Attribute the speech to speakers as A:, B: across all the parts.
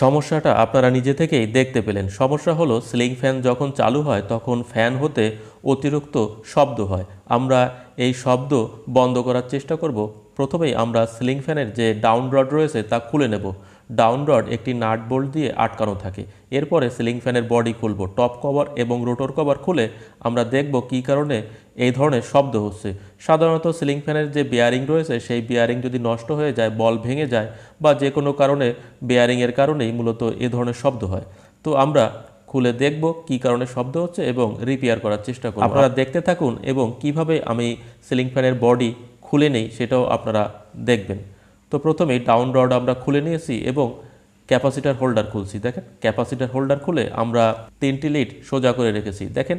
A: সমস্যাটা আপনারা নিজে থেকেই দেখতে পেলেন। সমস্যা হলো, সিলিং ফ্যান যখন চালু হয়, তখন ফ্যান হতে অতিরিক্ত শব্দ হয়। আমরা এই শব্দ বন্ধ করার চেষ্টা করব। প্রথমেই আমরা সিলিং ফ্যানের যে ডাউন রড রয়েছে, তা খুলে নেব। ডাউন রড একটি নাট বোল্ট দিয়ে আটকানো থাকে। এরপরে সিলিং ফ্যানের বডি খুলব, টপ কভার এবং রোটর কভার খুলে আমরা দেখব কী কারণে এই ধরনের শব্দ হচ্ছে। সাধারণত সিলিং ফ্যানের যে বেয়ারিং রয়েছে, সেই বেয়ারিং যদি নষ্ট হয়ে যায়, বল ভেঙে যায় বা যে কোনো কারণে বেয়ারিংয়ের কারণেই মূলত এ ধরনের শব্দ হয়। তো আমরা খুলে দেখব কি কারণে শব্দ হচ্ছে এবং রিপেয়ার করার চেষ্টা করব। আপনারা দেখতে থাকুন এবং কীভাবে আমি সিলিং ফ্যানের বডি খুলে নেই, সেটাও আপনারা দেখবেন। তো প্রথমেই ডাউন রড আমরা খুলে নিয়েছি এবং ক্যাপাসিটার হোল্ডার খুলছি। দেখেন ক্যাপাসিটার হোল্ডার খুলে আমরা তিনটি লিড সোজা করে রেখেছি। দেখেন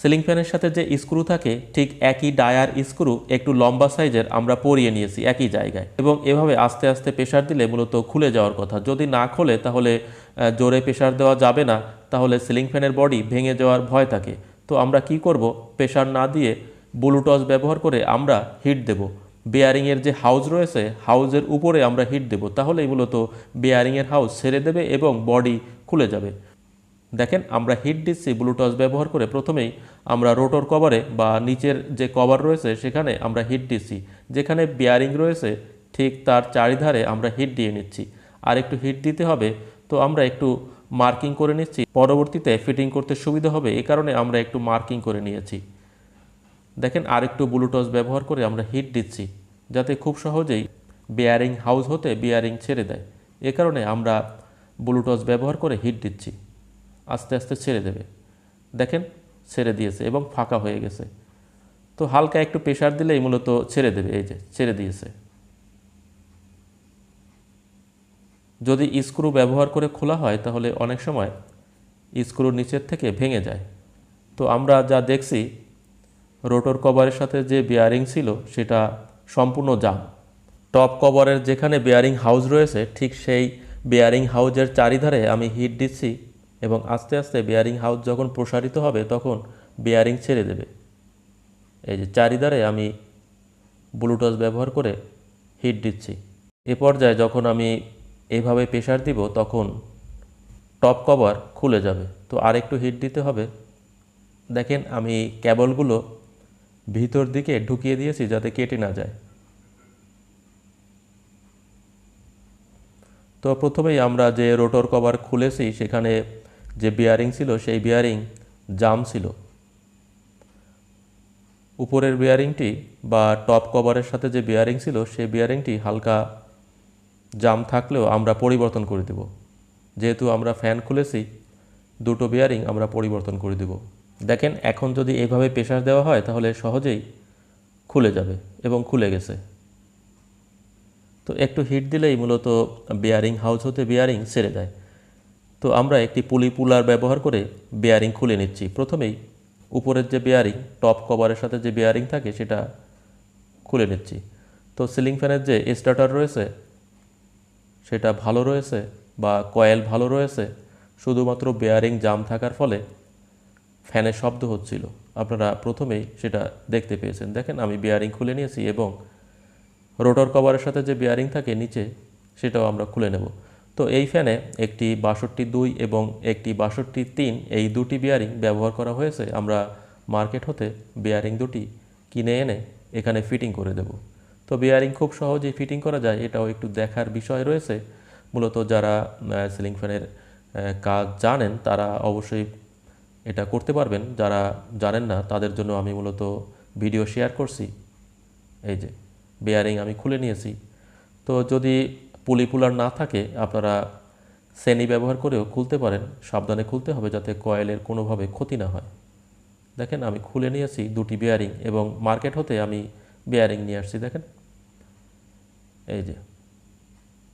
A: সিলিং ফ্যানের সাথে যে স্ক্রু থাকে, ঠিক একই ডায়ার স্ক্রু একটু লম্বা সাইজের আমরা পরিয়ে নিয়েছি একই জায়গায়। এবং এভাবে আস্তে আস্তে প্রেশার দিলে মূলত খুলে যাওয়ার কথা। যদি না খোলে তাহলে জোরে প্রেশার দেওয়া যাবে না, তাহলে সিলিং ফ্যানের বডি ভেঙে যাওয়ার ভয় থাকে। তো আমরা কি করব? প্রেশার না দিয়ে ব্লুটস ব্যবহার করে আমরা হিট দেব। বেয়ারিংয়ের যে হাউস রয়েছে হাউজের উপরে আমরা হিট দেব। তাহলেই মূলত বেয়ারিংয়ের হাউস ছেড়ে দেবে এবং বডি খুলে যাবে। দেখেন, আমরা হিট দিচ্ছি ব্লুটস ব্যবহার করে প্রথমেই আমরা রোটর কভারে বা নিচের যে কভার রয়েছে, সেখানে আমরা হিট দিচ্ছি। যেখানে বেয়ারিং রয়েছে, ঠিক তার চারিধারে আমরা হিট দিয়ে নিচ্ছি। আর একটু হিট দিতে হবে, তো আমরা একটু মার্কিং করে নিচ্ছি। পরবর্তীতে ফিটিং করতে সুবিধা হবে এই কারণে আমরা একটু মার্কিং করে নিয়েছি। দেখেন আরেকটু ব্লুটস ব্যবহার করে আমরা হিট দিচ্ছি, যাতে খুব সহজেই বেয়ারিং হাউস হতে বেয়ারিং ছেড়ে দেয়। এ কারণে আমরা ব্লুটস ব্যবহার করে হিট দিচ্ছি, আস্তে আস্তে ছেড়ে দেবে। দেখেন ছেড়ে দিয়েছে এবং ফাঁকা হয়ে গেছে। তো হালকা একটু প্রেশার দিলেই মূলত ছেড়ে দেবে, এই যে ছেড়ে দিয়েছে। যদি স্ক্রু ব্যবহার করে খোলা হয় তাহলে অনেক সময় স্ক্রু নিচের থেকে ভেঙে যায়। তো আমরা যা দেখছি রোটর কভারের সাথে যে বেয়ারিং ছিল, সেটা সম্পূর্ণ জাম। টপ কভারের যেখানে বেয়ারিং হাউস রয়েছে, ঠিক সেই বেয়ারিং হাউজের চারিধারে আমি হিট দিচ্ছি এবং আস্তে আস্তে বেয়ারিং হাউস যখন প্রসারিত হবে, তখন বেয়ারিং ছেড়ে দেবে। এই যে চারিধারে আমি ব্লুটস ব্যবহার করে হিট দিচ্ছি। এ পর্যায়ে যখন আমি এইভাবে প্রেশার দিব, তখন টপ কভার খুলে যাবে। তো আরেকটু হিট দিতে হবে। দেখেন আমি ক্যাবলগুলো ভিতর দিকে ঢুকিয়ে দিয়েছি যাতে কেটে না যায়। তো প্রথমেই আমরা যে রোটর কভার খুলেছি, সেখানে যে বিয়ারিং ছিল, সেই বিয়ারিং জাম ছিল। উপরের বিয়ারিংটি বা টপ কভারের সাথে যে বিয়ারিং ছিল, সেই বিয়ারিংটি হালকা জাম থাকলেও আমরা পরিবর্তন করে দেব। যেহেতু আমরা ফ্যান খুলেছি, দুটো বিয়ারিং আমরা পরিবর্তন করে দেব। দেখেন, এখন যদি এইভাবে প্রেশার দেওয়া হয়, তাহলে সহজেই খুলে যাবে এবং খুলে গেছে। তো একটু হিট দিলেই মূলত বেয়ারিং হাউস হতে বেয়ারিং সেরে যায় তো আমরা একটি পুলি পুলার ব্যবহার করে বেয়ারিং খুলে নিচ্ছি। প্রথমেই উপরের যে বেয়ারিং টপ কভারের সাথে যে বেয়ারিং থাকে, সেটা খুলে নিচ্ছি। তো সিলিং ফ্যানের যে স্টার্টার রয়েছে, সেটা ভালো রয়েছে বা কয়েল ভালো রয়েছে। শুধুমাত্র বেয়ারিং জাম থাকার ফলে ফ্যানের শব্দ হচ্ছিল। আপনারা প্রথমেই সেটা দেখতে পেয়েছেন। দেখেন, আমি বেয়ারিং খুলে নিয়েছি এবং রোটর কভারের সাথে যে বেয়ারিং থাকে নিচে, সেটাও আমরা খুলে নেব। তো এই ফ্যানে একটি বাষট্টি দুই এবং একটি বাষট্টি তিন এই দুটি বেয়ারিং ব্যবহার করা হয়েছে। আমরা মার্কেট হতে বেয়ারিং দুটি কিনে এনে এখানে ফিটিং করে দেব। তো বেয়ারিং খুব সহজেই ফিটিং করা যায়, এটাও একটু দেখার বিষয় রয়েছে। মূলত যারা সিলিং ফ্যানের কাজ জানেন, তারা অবশ্যই এটা করতে পারবেন। যারা জানেন না, তাদের জন্য আমি মূলত ভিডিও শেয়ার করছি। এই যে বেয়ারিং আমি খুলে নিয়েছি। তো যদি পুলি পুলার না থাকে, আপনারা শ্রেণি ব্যবহার করেও খুলতে পারেন। সাবধানে খুলতে হবে যাতে কয়েলের কোনোভাবে ক্ষতি না হয়। দেখেন, আমি খুলে নিয়েছি দুটি বেয়ারিং এবং মার্কেট হতে আমি বেয়ারিং নিয়ে আসছি, দেখেন। এই যে,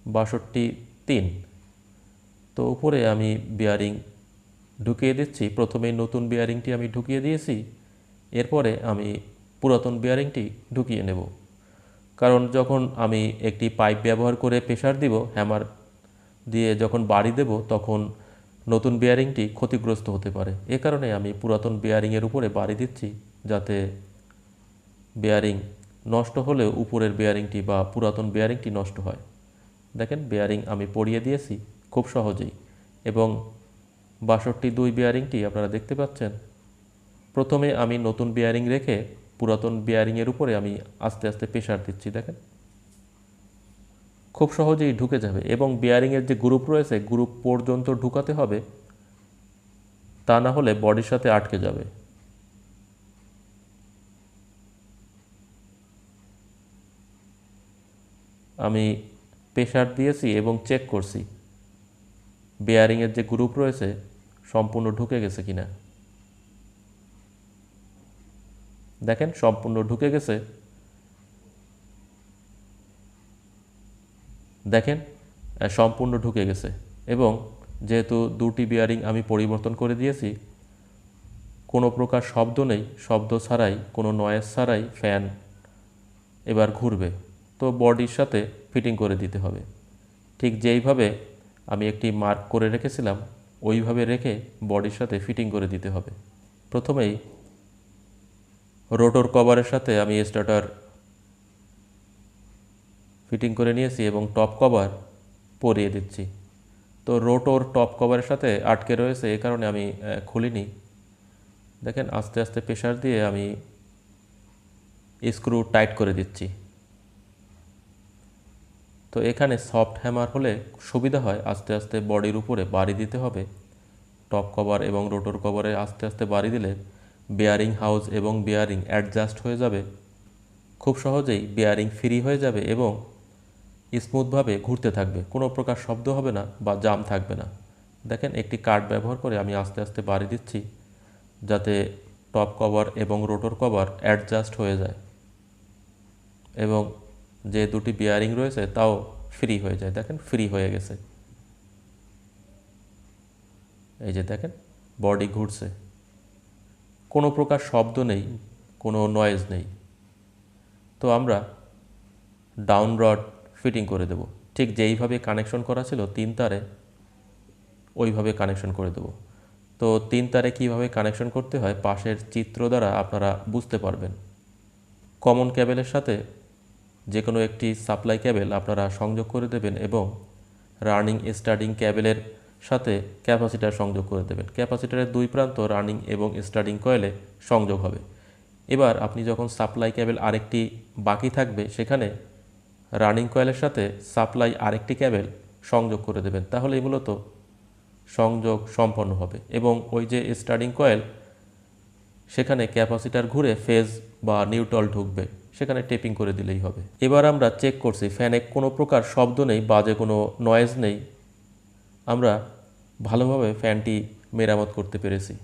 A: বাষট্টি তিন। তো উপরে আমি বেয়ারিং ঢুকিয়ে দিচ্ছি। প্রথমেই নতুন বেয়ারিংটি আমি ঢুকিয়ে দিয়েছি। এরপরে আমি পুরাতন বেয়ারিংটি ঢুকিয়ে নেব। কারণ যখন আমি একটি পাইপ ব্যবহার করে প্রেশার দিব হ্যামার দিয়ে যখন বাড়ি দেব, তখন নতুন বেয়ারিংটি ক্ষতিগ্রস্ত হতে পারে। এ কারণে আমি পুরাতন বেয়ারিংয়ের উপরে বাড়ি দিচ্ছি, যাতে বেয়ারিং নষ্ট হলেও উপরের বেয়ারিংটি বা পুরাতন বেয়ারিংটি নষ্ট হয়। দেখেন বেয়ারিং আমি পরিয়ে দিয়েছি খুব সহজেই এবং বাষট্টি দুই বেয়ারিংটি আপনারা দেখতে পাচ্ছেন। প্রথমে আমি নতুন বিয়ারিং রেখে পুরাতন বিয়ারিংয়ের উপরে আমি আস্তে আস্তে প্রেশার দিচ্ছি, দেখেন। খুব সহজেই ঢুকে যাবে এবং বিয়ারিংয়ের যে গ্রুপ রয়েছে গ্রুপ পর্যন্ত ঢুকাতে হবে, তা না হলে বডির সাথে আটকে যাবে। আমি প্রেশার দিয়েছি এবং চেক করছি। বেয়ারিংয়ের যে গ্রুপ রয়েছে সম্পূর্ণ ঢুকে গেছে কিনা? দেখেন, সম্পূর্ণ ঢুকে গেছে। দেখেন সম্পূর্ণ ঢুকে গেছে। এবং যেহেতু দুটি বিয়ারিং আমি পরিবর্তন করে দিয়েছি, কোনো প্রকার শব্দ নেই। শব্দ ছাড়াই, কোনো নয়েজ ছাড়াই ফ্যান এবার ঘুরবে। তো বডির সাথে ফিটিং করে দিতে হবে। ঠিক যেইভাবে আমি একটি মার্ক করে রেখেছিলাম ওইভাবে রেখে বডির সাথে ফিটিং করে দিতে হবে। প্রথমেই রোটর কভারের সাথে আমি স্টার্টার ফিটিং করে নিয়েছি এবং টপ কভার পরিয়ে দিচ্ছি। তো রোটর টপ কভারের সাথে আটকে রয়েছে, এ কারণে আমি খুলিনি। দেখেন, আস্তে আস্তে প্রেশার দিয়ে আমি স্ক্রু টাইট করে দিচ্ছি। তো এখানে সফট হ্যামার হলে সুবিধা হয়, আস্তে আস্তে বডির উপরে বাড়ি দিতে হবে। টপ কভার এবং রোটর কভারে আস্তে আস্তে বাড়ি দিলে বেয়ারিং হাউস এবং বেয়ারিং অ্যাডজাস্ট হয়ে যাবে। খুব সহজেই বেয়ারিং ফ্রি হয়ে যাবে এবং স্মুথভাবে ঘুরতে থাকবে। কোনো প্রকার শব্দ হবে না বা জাম থাকবে না। দেখেন একটি কার্ড ব্যবহার করে আমি আস্তে আস্তে বাড়ি দিচ্ছি যাতে টপ কভার এবং রোটর কভার অ্যাডজাস্ট হয়ে যায়। এবং যে দুটি বিয়ারিং রয়েছে, তাও ফ্রি হয়ে যায়। দেখেন ফ্রি হয়ে গেছে। এই যে দেখেন বডি ঘুরছে। কোনো প্রকার শব্দ নেই, কোনো নয়েজ নেই। তো আমরা ডাউন রড ফিটিং করে দেব। ঠিক যেইভাবে কানেকশন করা ছিল, তিন তারে ওইভাবে কানেকশন করে দেব। তো তিন তারে কীভাবে কানেকশন করতে হয়, পাশের চিত্র দ্বারা আপনারা বুঝতে পারবেন। কমন ক্যাবেলের সাথে যে কোনো একটি সাপ্লাই ক্যাবেল আপনারা সংযোগ করে দেবেন এবং রানিং স্টার্টিং ক্যাবেলের সাথে ক্যাপাসিটার সংযোগ করে দেবেন। ক্যাপাসিটারের দুই প্রান্ত রানিং এবং স্টার্টিং কয়েলে সংযোগ হবে। এবার আপনি যখন সাপ্লাই ক্যাবেল আরেকটি বাকি থাকবে, সেখানে রানিং কয়েলের সাথে সাপ্লাই আরেকটি ক্যাবেল সংযোগ করে দেবেন। তাহলেই মূলত সংযোগ সম্পন্ন হবে এবং ওই যে স্টার্টিং কয়েল, সেখানে ক্যাপাসিটার ঘুরে ফেজ বা নিউট্রাল ঢুকবে। সেখানে টেপিং করে দিলেই হবে। এবার আমরা চেক করছি ফ্যানে কোনো প্রকার শব্দ নেই, বাজে কোনো নয়েজ নেই। আমরা ভালোভাবে ফ্যানটি মেরামত করতে পেরেছি।